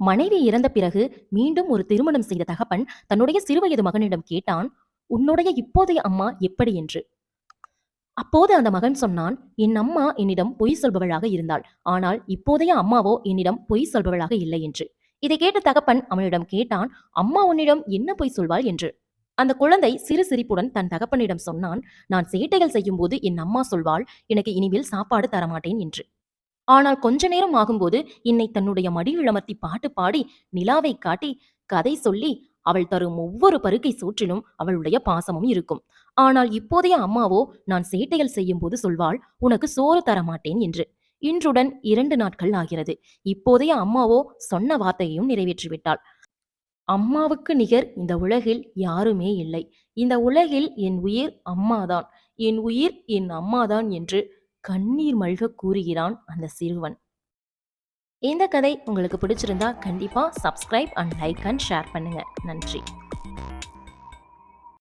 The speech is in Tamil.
மனைவி இறந்த பிறகு மீண்டும் ஒரு திருமணம் செய்த தகப்பன் தன்னுடைய சிறுவயது மகனிடம் கேட்டான் உன்னுடைய இப்போதைய அம்மா எப்படி? என்று. அப்போது அந்த மகன் சொன்னான் என் அம்மா என்னிடம் பொய் சொல்பவளாக இருந்தாள். ஆனால் இப்போதைய அம்மாவோ என்னிடம் பொய் சொல்பவளாக இல்லை என்று. இதை கேட்ட தகப்பன் அவனிடம் கேட்டான் அம்மா உன்னிடம் என்ன பொய் சொல்வாள்? என்று. அந்த குழந்தை சிறு சிரிப்புடன் தன் தகப்பனிடம் சொன்னான் நான் சேட்டைகள் செய்யும்போது என் அம்மா சொல்வாள் எனக்கு இனிமேல் சாப்பாடு தரமாட்டேன் என்று. ஆனால் கொஞ்ச நேரம் ஆகும்போது என்னை தன்னுடைய மடியில் அமர்த்தி பாட்டு பாடி நிலாவை காட்டி கதை சொல்லி அவள் தரும் ஒவ்வொரு பருக்கை சூற்றிலும் அவளுடைய பாசமும் இருக்கும். ஆனால் இப்போதைய அம்மாவோ நான் சேட்டைகள் செய்யும்போது சொல்வாள் உனக்கு சோறு தரமாட்டேன் என்று. இன்றுடன் இரண்டு நாட்கள் ஆகிறது. இப்போதைய அம்மாவோ சொன்ன வார்த்தையையும் நிறைவேற்றிவிட்டாள். அம்மாவுக்கு நிகர் இந்த உலகில் யாருமே இல்லை. இந்த உலகில் என் உயிர் அம்மாதான். என் உயிர் என் அம்மாதான் என்று கண்ணீர் மல்க கூறுகிறான் அந்த சிறுவன். இந்த கதை உங்களுக்கு பிடிச்சிருந்தா கண்டிப்பா subscribe and like and share பண்ணுங்க. நன்றி.